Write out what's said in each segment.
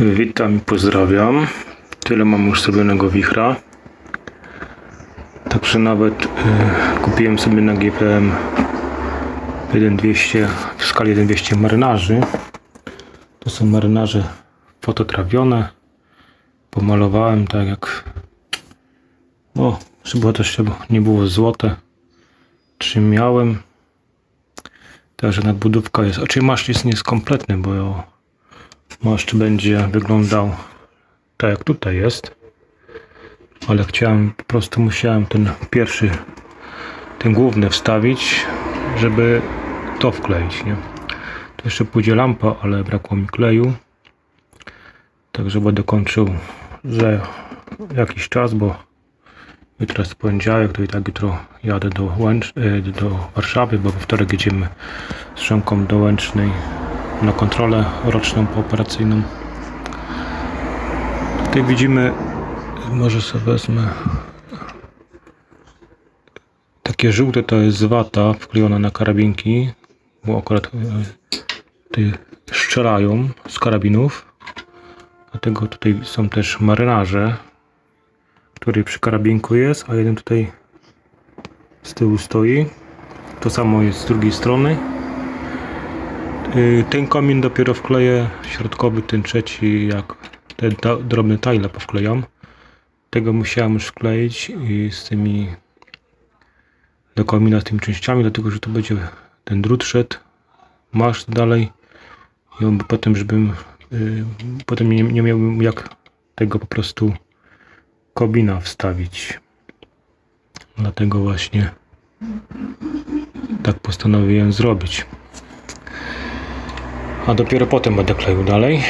Witam i pozdrawiam. Tyle mam już zrobionego wichra. Także nawet y, kupiłem sobie na GPM 1200 w skali 1200 marynarzy. To są marynarze fototrawione. Pomalowałem tak jak o, żeby też żeby nie było złote. Czym miałem. Także nadbudówka jest. Oczywiście maszt jest nie jest kompletny, bo Maszt będzie wyglądał tak jak tutaj jest. Ale chciałem, po prostu musiałem ten pierwszy, ten główny wstawić, żeby to wkleić, nie? Tu jeszcze pójdzie lampa, ale brakło mi kleju. Także będę kończył za jakiś czas, bo jutro jest poniedziałek, to i tak jutro jadę do, Łęcz, e, do Warszawy, bo we wtorek jedziemy z do Łęcznej na kontrolę roczną pooperacyjną. Tutaj widzimy, może sobie wezmę takie żółte to jest wata wklejona na karabinki, bo akurat e, ty strzelają z karabinów. Dlatego tutaj są też marynarze, który przy karabinku jest, a jeden tutaj z tyłu stoi. To samo jest z drugiej strony. Y, Ten komin dopiero wkleję, środkowy, ten trzeci, jak te drobne tajle powklejam. Tego musiałem już wkleić i z tymi do komina z tymi częściami, dlatego że tu będzie ten drut szedł, maszt dalej i on potem, żebym y, potem nie, nie miałbym jak tego po prostu kobina wstawić. Dlatego właśnie tak postanowiłem zrobić. A dopiero potem będę kleił dalej.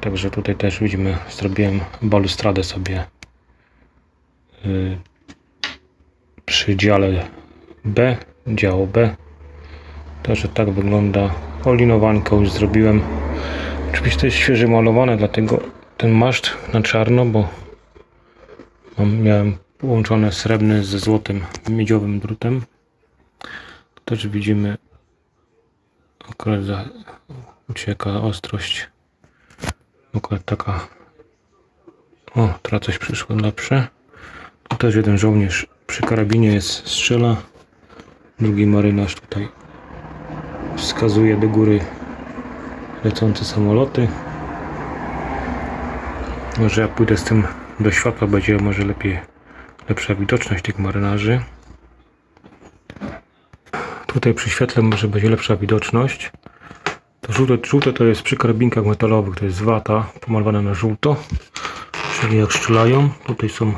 Także tutaj też widzimy, zrobiłem balustradę sobie y, przy dziale B, działo B. Także tak wygląda. Olinowankę już zrobiłem. Oczywiście to jest świeżo malowane, dlatego ten maszt na czarno, bo mam, miałem połączone srebrny ze złotym miedziowym drutem. Też widzimy akurat za, ucieka ostrość. Akurat taka. O, teraz coś przyszło lepsze. Tu też jeden żołnierz przy karabinie jest strzela. Drugi marynarz tutaj wskazuje do góry lecące samoloty. Może ja pójdę z tym do światła, będzie może lepiej lepsza widoczność tych marynarzy. Tutaj przy świetle może będzie lepsza widoczność. To żółte, żółte to jest przy karabinkach metalowych, to jest wata pomalowana na żółto. Czyli jak strzelają, tutaj są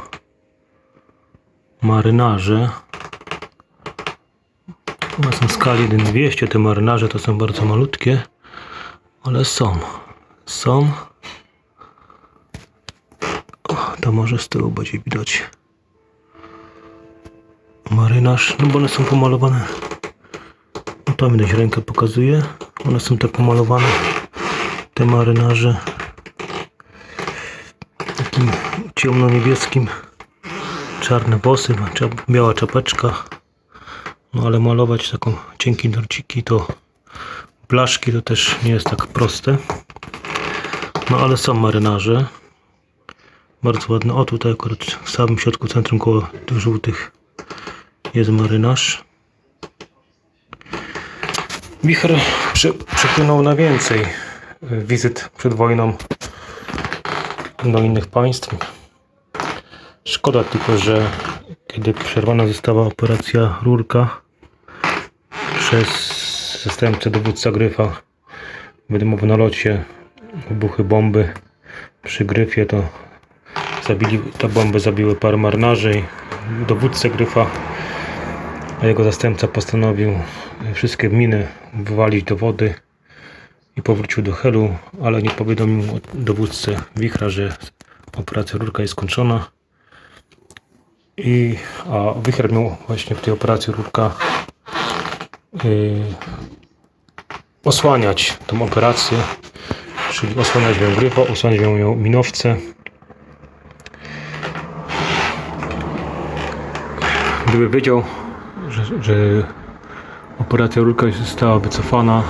marynarze. One są w skali 1200, te marynarze to są bardzo malutkie, ale są. Są. O, to może z tyłu będzie widać. Marynarz, no bo one są pomalowane. Tam widać rękę pokazuje. One są tak pomalowane. Te marynarze. Takim ciemno-niebieskim. Czarne włosy, biała czapeczka. No ale malować taką cienkie norciki to blaszki to też nie jest tak proste. No ale są marynarze. Bardzo ładne. O tutaj akurat w samym środku centrum koło tych żółtych jest marynarz. Wicher prze, przepłynął na więcej y, wizyt przed wojną do innych państw. Szkoda tylko, że kiedy przerwana została operacja Rurka przez zastępcę dowódca Gryfa w dymowym nalocie wybuchy bomby przy Gryfie to zabili, te bomby zabiły parę marynarzy i dowódcę Gryfa a jego zastępca postanowił wszystkie miny wywalić do wody i powrócił do Helu, ale nie powiadomił dowódcy Wichra, że operacja rurka jest skończona. I, a Wicher miał właśnie w tej operacji rurka yy, osłaniać tą operację, czyli osłaniać miał gryfa, osłaniać miał minowce. Gdyby wiedział, że, że operacja rurka została wycofana,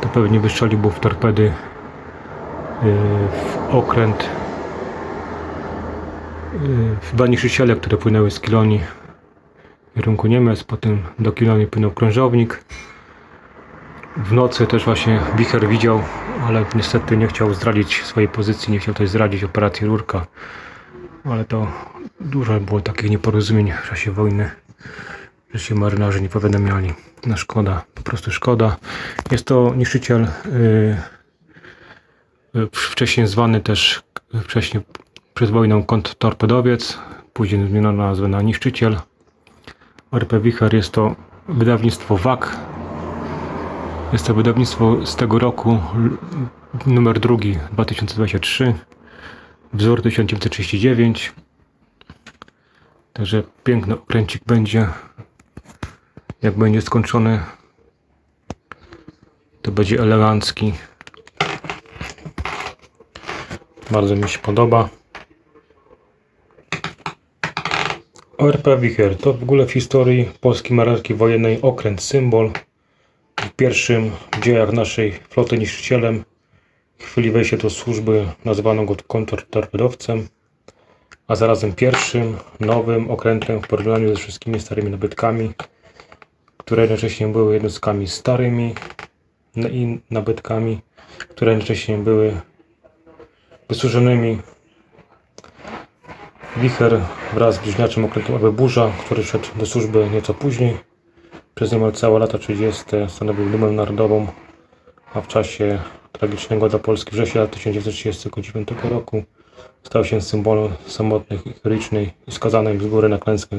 to pewnie wystrzeliłby w torpedy w okręt y, w dwa niszczyciele, które płynęły z Kilonii w kierunku Niemiec, potem do Kilonii płynął krążownik. W nocy też właśnie wicher widział, ale niestety nie chciał zdradzić swojej pozycji, nie chciał też zdradzić operacji Rurka. Ale to dużo było takich nieporozumień w czasie wojny, że się marynarze nie powiadamiali. No szkoda, po prostu szkoda. Jest to niszczyciel yy, wcześniej zwany też wcześniej przed wojną kontrtorpedowiec, później zmieniono nazwę na niszczyciel. RP Wicher jest to wydawnictwo WAK. Jest to wydawnictwo z tego roku, numer drugi 2023, wzór 1939. Także piękny okręcik będzie. Jak będzie skończony, to będzie elegancki. Bardzo mi się podoba. ORP Wicher to w ogóle w historii polskiej marynarki wojennej okręt symbol. W pierwszym dziejach naszej floty niszczycielem w chwili wejścia do służby nazwano go kontrtorpedowcem, a zarazem pierwszym nowym okrętem w porównaniu ze wszystkimi starymi nabytkami, które jednocześnie były jednostkami starymi no i nabytkami, które jednocześnie były wysłużonymi Wicher wraz z bliźniaczym okrętem Orby Burza, który szedł do służby nieco później. Przez niemal całe lata 30. stanowił dumę narodową, a w czasie tragicznego dla Polski września 1939 roku stał się symbolem samotnych i heroicznej i skazanej z góry na klęskę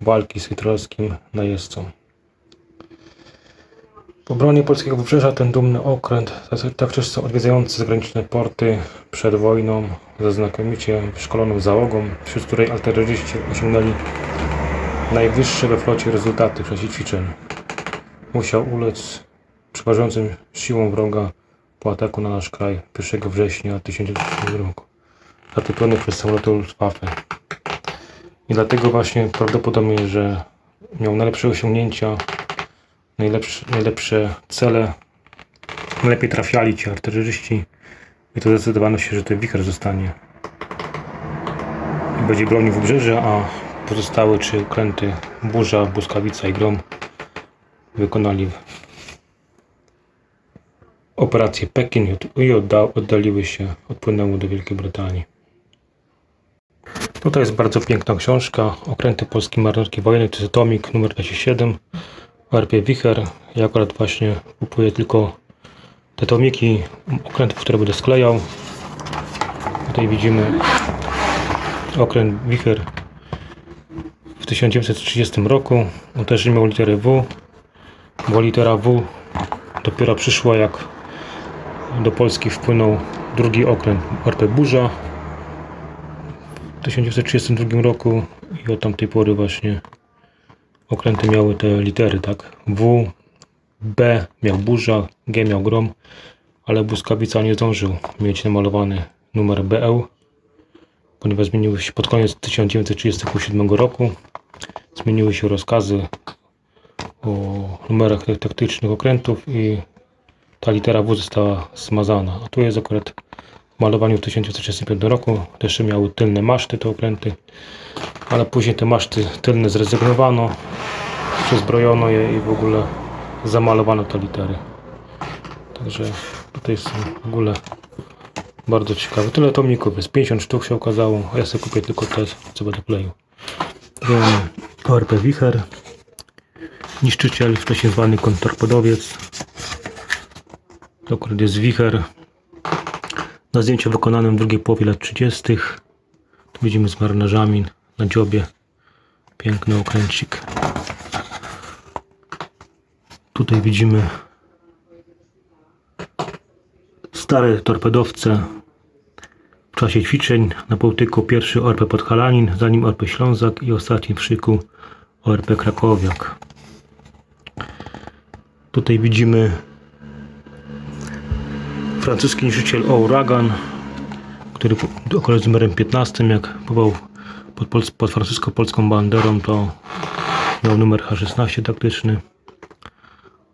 walki z hitlerowskim najeźdźcą. W obronie polskiego wybrzeża ten dumny okręt, tak często odwiedzający zagraniczne porty przed wojną, ze znakomicie wyszkoloną załogą, wśród której artyleryści osiągnęli najwyższe we flocie rezultaty w czasie ćwiczeń. Musiał ulec przeważającym siłą wroga po ataku na nasz kraj 1 września 1940 roku, zatopiony przez samoloty Luftwaffe. I dlatego właśnie prawdopodobnie, że miał najlepsze osiągnięcia, najlepsze, najlepsze cele, najlepiej trafiali ci artyleryści i to zdecydowano się, że ten wicher zostanie i będzie bronił wybrzeża, a pozostałe trzy okręty Burza, Błyskawica i Grom wykonali operację Pekin i od- i odda, oddaliły się, odpłynęły do Wielkiej Brytanii. Tutaj jest bardzo piękna książka Okręty Polskiej Marynarki Wojennej, to jest tomik numer 27 RP Wicher. Ja akurat właśnie kupuję tylko te tomiki okrętów, które będę sklejał. Tutaj widzimy okręt Wicher w 1930 roku. On też nie miał litery W, bo litera W dopiero przyszła jak do Polski wpłynął drugi okręt RP Burza w 1932 roku i od tamtej pory właśnie okręty miały te litery, tak? W, B miał burza, G miał grom, ale błyskawica nie zdążył mieć namalowany numer BL, ponieważ zmieniły się pod koniec 1937 roku. Zmieniły się rozkazy o numerach taktycznych okrętów i ta litera W została zmazana. A tu jest akurat malowaniu w 1935 roku. Też miały tylne maszty te okręty, ale później te maszty tylne zrezygnowano, przezbrojono je i w ogóle zamalowano te litery. Także tutaj są w ogóle bardzo ciekawe. Tyle tomików jest, 50 sztuk się okazało, a ja sobie kupię tylko te, co będę kleił. ORP Wicher, niszczyciel, wcześniej zwany kontrtorpedowiec. To akurat jest Wicher. Na zdjęciu wykonanym w drugiej połowie lat 30. Tu widzimy z marynarzami na dziobie. Piękny okręcik. Tutaj widzimy stare torpedowce w czasie ćwiczeń na Bałtyku. Pierwszy ORP Podhalanin, zanim ORP Ślązak i ostatni w szyku ORP Krakowiak. Tutaj widzimy francuski niszczyciel Ouragan, który akurat z numerem 15, jak pływał pod, pod francusko-polską banderą, to miał numer H16 taktyczny.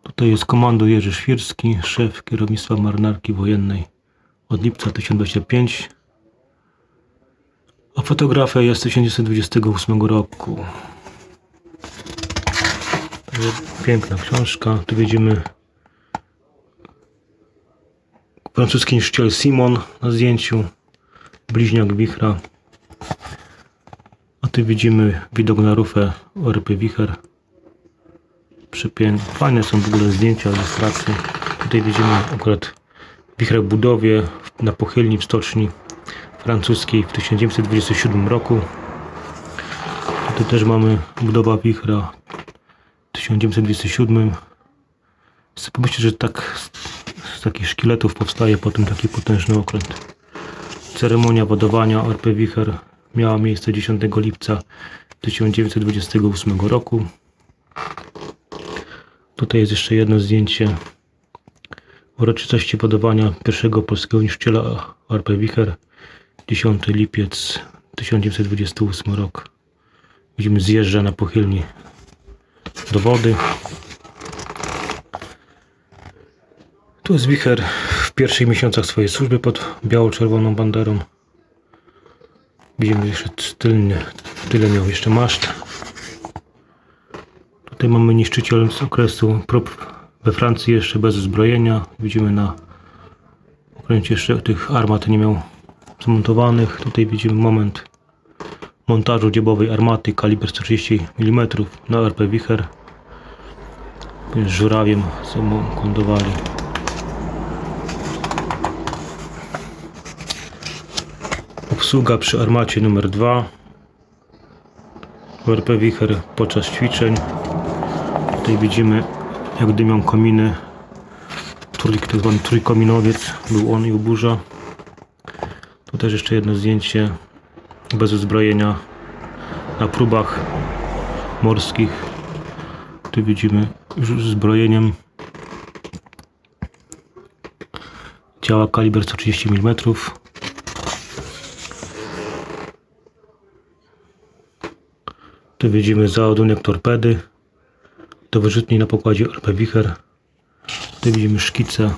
Tutaj jest komando Jerzy Świrski, szef kierownictwa marynarki wojennej od lipca 1025. A fotografia jest z 1928 roku. Piękna książka. Tu widzimy francuski niszczyciel Simon na zdjęciu. Bliźniak wichra. A tu widzimy widok na rufę ORP Wicher. Przepiękne. Fajne są w ogóle zdjęcia, ilustracje. Tutaj widzimy akurat wicher w budowie na pochylni w stoczni francuskiej w 1927 roku. Tu też mamy budowa wichra w 1927. Chcę pomyśleć, że tak z, takich szkieletów powstaje potem taki potężny okręt. Ceremonia wodowania ORP Wicher miała miejsce 10 lipca 1928 roku. Tutaj jest jeszcze jedno zdjęcie uroczystości wodowania pierwszego polskiego niszczyciela ORP Wicher 10 lipiec 1928 rok. Widzimy zjeżdża na pochylni do wody. Tu jest wicher w pierwszych miesiącach swojej służby pod biało-czerwoną banderą. Widzimy jeszcze tylny, tyle miał jeszcze maszt. Tutaj mamy niszczyciel z okresu prób we Francji jeszcze bez uzbrojenia. Widzimy na okręcie jeszcze tych armat nie miał zamontowanych. Tutaj widzimy moment montażu dziebowej armaty kaliber 130 mm na RP Wicher. Żurawiem zamontowali. Obsługa przy armacie numer 2 RP Wicher podczas ćwiczeń. Tutaj widzimy jak dymią kominy. Trój, tak zwany trójkominowiec był on i u burza. Tu też jeszcze jedno zdjęcie bez uzbrojenia na próbach morskich. Tu widzimy już z zbrojeniem. Działa kaliber 130 mm. Tu widzimy załadunek torpedy do wyrzutni na pokładzie RP Wicher. Tu widzimy szkice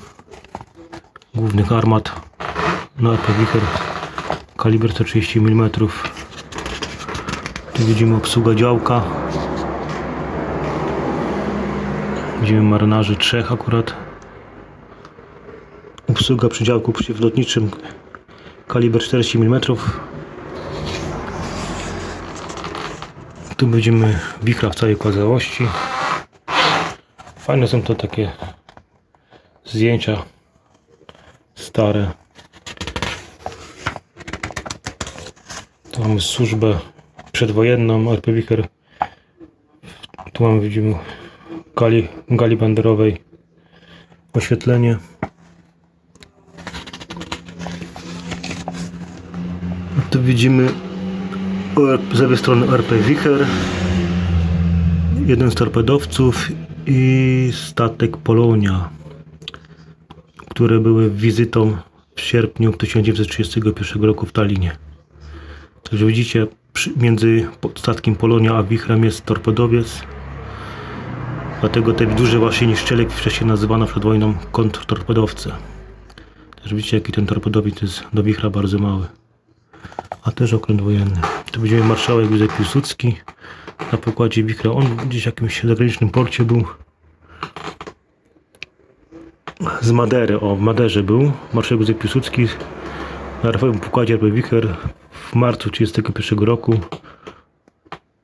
głównych armat na RP Wicher kaliber 130 mm. Tu widzimy obsługa działka. Widzimy marynarzy trzech akurat. Obsługa przy działku przeciwlotniczym kaliber 40 mm. Tu widzimy wichra w całej okazałości. Fajne są to takie zdjęcia stare. Tu mamy służbę przedwojenną RP Wicher. Tu mamy widzimy gali, gali banderowej oświetlenie. Tu widzimy Z lewej strony RP Wicher. Jeden z torpedowców i statek Polonia, które były wizytą w sierpniu 1931 roku w Tallinie. Także widzicie, między statkiem Polonia a wichrem jest torpedowiec. Dlatego te duże właśnie niszczele wcześniej nazywano przed wojną kontrtorpedowce. Też widzicie, jaki ten torpedowiec jest do wichra bardzo mały. A też okręt wojenny. Tu widzimy marszałek Józef Piłsudski na pokładzie wichra. On gdzieś w jakimś zagranicznym porcie był. Z Madery, o w Maderze był. Marszałek Józef Piłsudski na rafowym pokładzie RP Wicher w marcu 1931 roku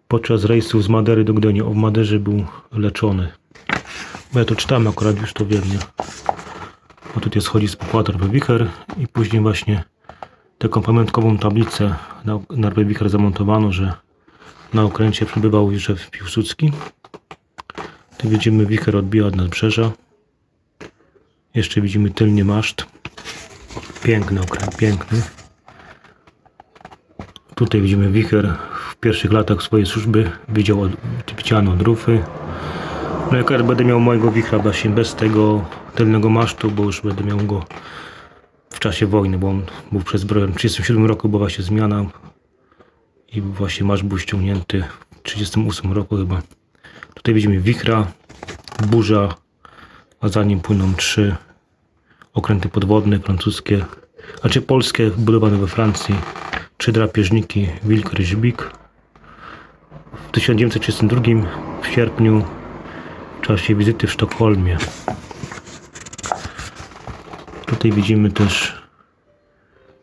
podczas rejsu z Madery do Gdyni. O, w Maderze był leczony. Bo ja to czytałem akurat, już to wiem, nie? Bo tutaj schodzi z pokładu RP Wicher i później właśnie taką pamiątkową tablicę na, na Wicher zamontowano, że na okręcie przebywał Józef Piłsudski. Tu widzimy wicher odbija od nadbrzeża. Jeszcze widzimy tylny maszt. Piękny okręt, piękny. Tutaj widzimy wicher w pierwszych latach swojej służby. Widział od, widziano od rufy. No jak ja będę miał mojego wichra właśnie bez tego tylnego masztu, bo już będę miał go w czasie wojny, bo on był przezbrojony. W 1937 roku była właśnie zmiana i właśnie masz był ściągnięty w 1938 roku chyba. Tutaj widzimy wichra, burza, a za nim płyną trzy okręty podwodne francuskie znaczy polskie, budowane we Francji. Trzy drapieżniki Wilk Ryżbik. W 1932 w sierpniu w czasie wizyty w Sztokholmie. Tutaj widzimy też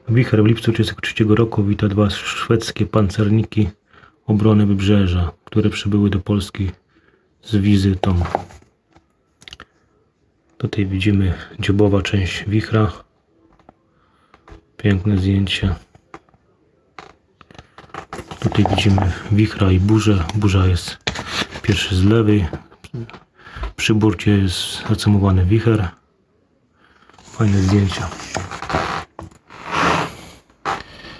wicher w lipcu 1933 roku wita dwa szwedzkie pancerniki obrony wybrzeża, które przybyły do Polski z wizytą. Tutaj widzimy dziobowa część wichra. Piękne zdjęcie. Tutaj widzimy wichra i burzę. Burza jest pierwszy z lewej. Przy burcie jest zacemowany wicher. Fajne zdjęcia.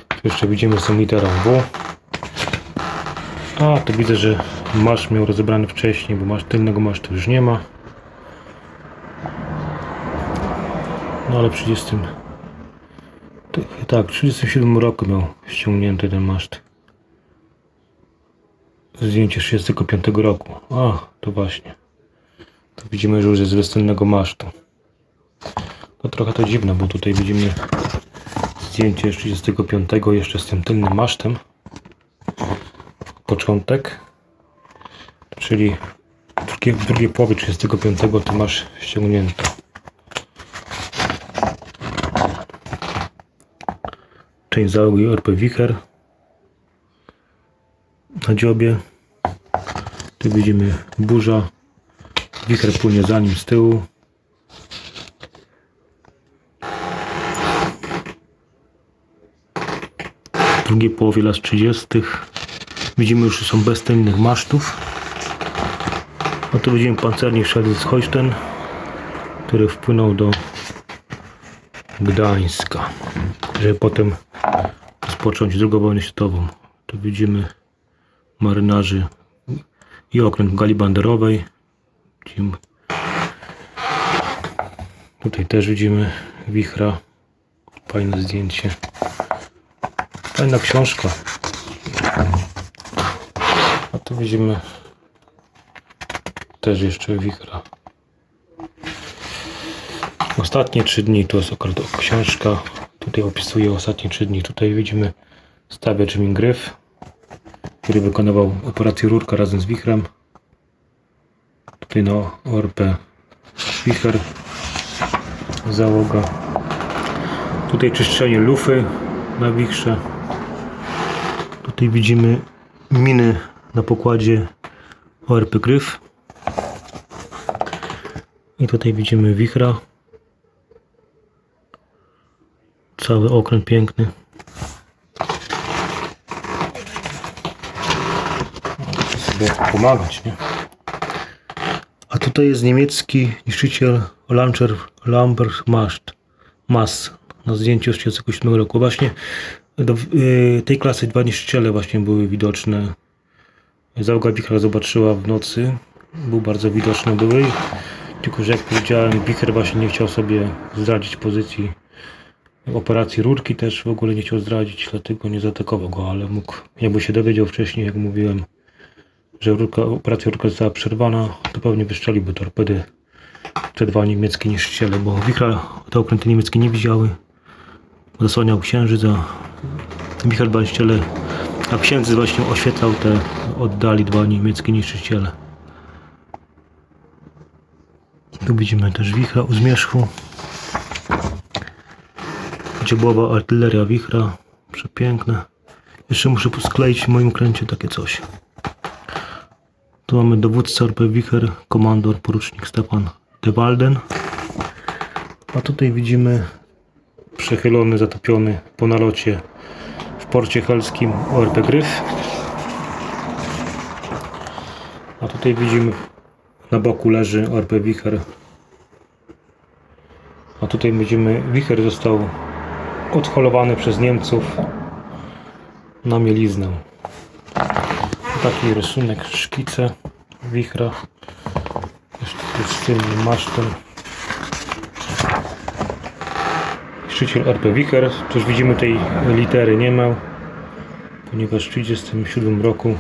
Tu jeszcze widzimy są literą W. A, to widzę, że masz miał rozebrany wcześniej, bo masz tylnego masztu już nie ma. No ale w 30. Tak, w 37 roku miał ściągnięty ten maszt. Zdjęcie z 35 roku. A, to właśnie. Tu widzimy, że już jest tylnego masztu. No trochę to dziwne, bo tutaj widzimy zdjęcie z 35 jeszcze z tym tylnym masztem. Początek. Czyli w drugiej, w drugiej połowie 35 ty masz ściągnięte. Część załogi ORP Wicher na dziobie. Tu widzimy burza. Wicher płynie za nim z tyłu. Drugiej połowie lat 30. Widzimy już, że są bez masztów. A tu widzimy pancernik Schleswig-Holstein, który wpłynął do Gdańska, żeby potem rozpocząć II wojnę światową. Tu widzimy marynarzy i okręt gali banderowej. Widzimy- Tutaj też widzimy wichra. Fajne zdjęcie. Fajna książka. A tu widzimy też jeszcze wichra. Ostatnie trzy dni to jest akurat książka. Tutaj opisuje ostatnie trzy dni. Tutaj widzimy stawiacz Min Gryf, który wykonywał operację rurka razem z wichrem. Tutaj na ORP wicher załoga. Tutaj czyszczenie lufy na wichrze. Tutaj widzimy miny na pokładzie ORP Gryf. I tutaj widzimy wichra. Cały okręt piękny. Sobie pomagać, nie? A tutaj jest niemiecki niszczyciel Launcher Lambert Mast. Mas na zdjęciu z 1937 roku. Właśnie do y, tej klasy dwa niszczyciele właśnie były widoczne. Załoga wichra zobaczyła w nocy. Był bardzo widoczny były. Tylko, że jak powiedziałem, wicher właśnie nie chciał sobie zdradzić pozycji operacji rurki też w ogóle nie chciał zdradzić, dlatego nie zaatakował go, ale mógł, jakby się dowiedział wcześniej, jak mówiłem, że rurka, operacja rurka została przerwana, to pewnie wystrzeliłby torpedy te dwa niemieckie niszczyciele, bo wichra te okręty niemieckie nie widziały. Zasłaniał księżyc, a dwa niszczyciele, a księżyc właśnie oświetlał te oddali dwa niemieckie niszczyciele. Tu widzimy też wichra u zmierzchu. Dziobowa artyleria wichra. Przepiękne. Jeszcze muszę skleić w moim kręcie takie coś. Tu mamy dowódcę RP Wicher, komandor, porucznik Stefan de Walden. A tutaj widzimy przechylony, zatopiony po nalocie w porcie helskim ORP Gryf. A tutaj widzimy na boku leży ORP Wicher. A tutaj widzimy, Wicher został odholowany przez Niemców na mieliznę. Taki rysunek, szkice wichra. Jeszcze z tym masztem. Szczyciel RP Wicher. Też widzimy tej litery nie ma, ponieważ w 1937 roku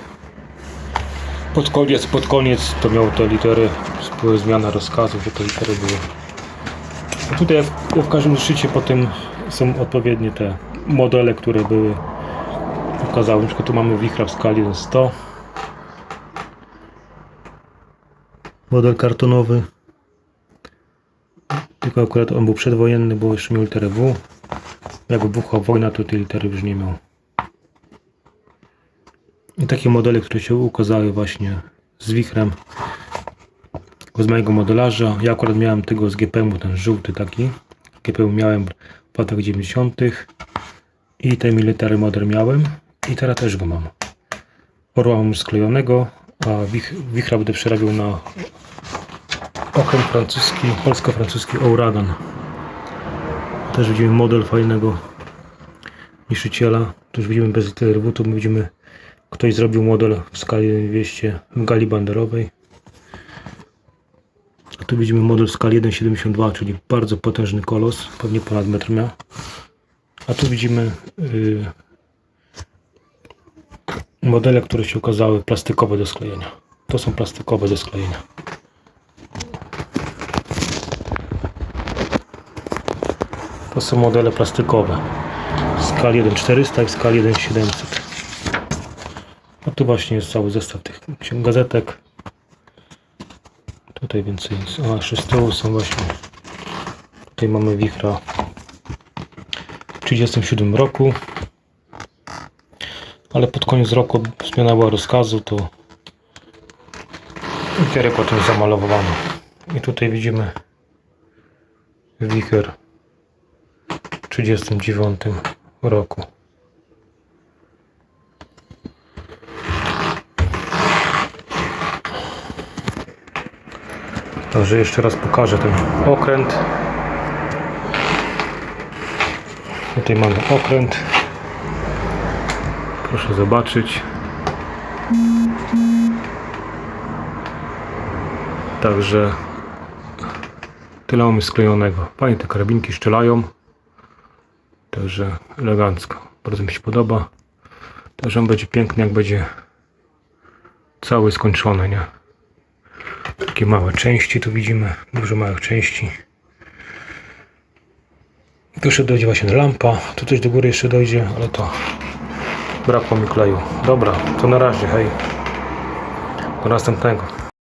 pod koniec, pod koniec to miał te litery, były zmiana rozkazów, że te litery były. A tutaj w, w każdym szczycie potem są odpowiednie te modele, które były pokazały. Na przykład tu mamy wichra w skali 100. Model kartonowy. Tylko akurat on był przedwojenny, bo jeszcze miał literę W. Jak wybuchła wojna, to tej litery już nie miał. I takie modele, które się ukazały właśnie z wichrem z mojego modelarza. Ja akurat miałem tego z GPM, ten żółty taki. GPM miałem w latach 90. I ten military model miałem. I teraz też go mam. Orła mam sklejonego, a wich, wichra będę przerabiał na okręt francuski, polsko-francuski Ouragan. Też widzimy model fajnego niszczyciela. Tu widzimy bez litery tu widzimy ktoś zrobił model w skali 200 w gali banderowej. Tu widzimy model w skali 1,72, czyli bardzo potężny kolos, pewnie ponad metr miał. A tu widzimy yy, modele, które się okazały plastikowe do sklejenia. To są plastikowe do sklejenia. To są modele plastikowe w skali 1,400 i w skali 1,700. A tu właśnie jest cały zestaw tych gazetek. Tutaj więcej jest. A jeszcze z tyłu są właśnie. Tutaj mamy wichra w 1937 roku. Ale pod koniec roku zmiana była rozkazu, to litery potem zamalowano. I tutaj widzimy wicher 1939 roku. Także jeszcze raz pokażę ten okręt. Tutaj mamy okręt. Proszę zobaczyć. Także tyle mamy sklejonego. Fajnie te karabinki strzelają. Także elegancko. Bardzo mi się podoba. Także on będzie piękny jak będzie cały skończony, nie? Takie małe części tu widzimy, dużo małych części. Tu jeszcze dojdzie właśnie lampa, tu coś do góry jeszcze dojdzie, ale to brakło mi kleju. Dobra, to na razie, hej. Do następnego.